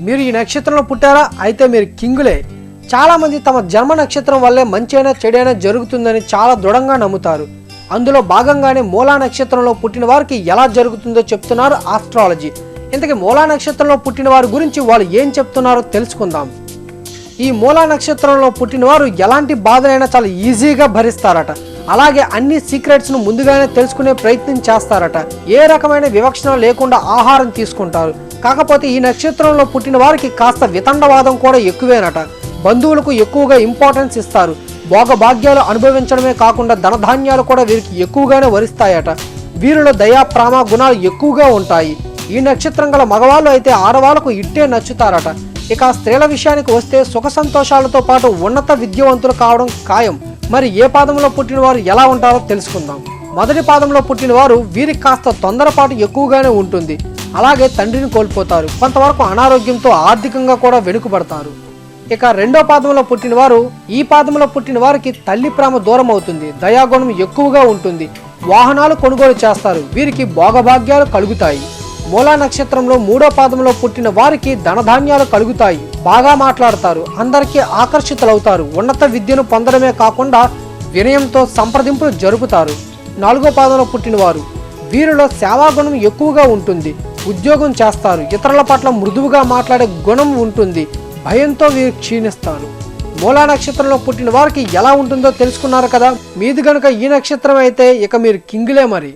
మీరు ఈ నక్షత్రంలో పుట్టారా? అయితే మీరు కింగులే. చాలామంది తమ జన్మ నక్షత్రం వల్లే మంచైనా చెడైనా జరుగుతుందని చాలా దృఢంగా నమ్ముతారు. అందులో భాగంగానే మూలా నక్షత్రంలో పుట్టిన వారికి ఎలా జరుగుతుందో చెప్తున్నారు ఆస్ట్రాలజీ. ఇంతకీ మూలా నక్షత్రంలో పుట్టిన వారి గురించి వాళ్ళు ఏం చెప్తున్నారో తెలుసుకుందాం. ఈ మూలా నక్షత్రంలో పుట్టిన వారు ఎలాంటి బాధలైనా చాలా ఈజీగా భరిస్తారట. అలాగే అన్ని సీక్రెట్స్ను ముందుగానే తెలుసుకునే ప్రయత్నం చేస్తారట. ఏ రకమైన వివక్షణ లేకుండా ఆహారం తీసుకుంటారు. కాకపోతే ఈ నక్షత్రంలో పుట్టిన వారికి కాస్త వితండవాదం కూడా ఎక్కువేనట. బంధువులకు ఎక్కువగా ఇంపార్టెన్స్ ఇస్తారు. భోగభాగ్యాలు అనుభవించడమే కాకుండా ధనధాన్యాలు కూడా వీరికి ఎక్కువగానే వరిస్తాయట. వీరిలో దయా ప్రామ గుణాలు ఎక్కువగా ఉంటాయి. ఈ నక్షత్రం గల మగవాళ్ళు అయితే ఆడవాళ్ళకు ఇట్టే నచ్చుతారట. ఇక స్త్రీల విషయానికి వస్తే సుఖ సంతోషాలతో పాటు ఉన్నత విద్యావంతులు కావడం ఖాయం. మరి ఏ పాదంలో పుట్టిన వారు ఎలా ఉంటారో తెలుసుకుందాం. మొదటి పాదంలో పుట్టిన వారు వీరికి కాస్త తొందరపాటు ఎక్కువగానే ఉంటుంది. అలాగే తండ్రిని కోల్పోతారు. కొంతవరకు అనారోగ్యంతో ఆర్థికంగా కూడా వెనుకబడతారు. ఇక రెండో పాదంలో పుట్టిన వారు ఈ పాదంలో పుట్టిన వారికి తల్లి ప్రేమ దూరం అవుతుంది దయాగుణం ఎక్కువగా ఉంటుంది. వాహనాలు కొనుగోలు చేస్తారు. వీరికి భోగభాగ్యాలు కలుగుతాయి. మూలా నక్షత్రంలో మూడో పాదంలో పుట్టిన వారికి ధనధాన్యాలు కలుగుతాయి. బాగా మాట్లాడతారు. అందరికీ ఆకర్షితులవుతారు. ఉన్నత విద్యను పొందడమే కాకుండా వినయంతో సంప్రదింపులు జరుపుతారు. నాలుగో పాదంలో పుట్టిన వారు వీరిలో సేవాగుణం ఎక్కువగా ఉంటుంది. ఉద్యోగం చేస్తారు. ఇతరుల పట్ల మృదువుగా మాట్లాడే గుణం ఉంటుంది. భయంతో వీరు క్షీణిస్తారు. మూలా నక్షత్రంలో పుట్టిన వారికి ఎలా ఉంటుందో తెలుసుకున్నారు కదా? మీది గనుక ఈ నక్షత్రం అయితే ఇక మీరు కింగులే మరి.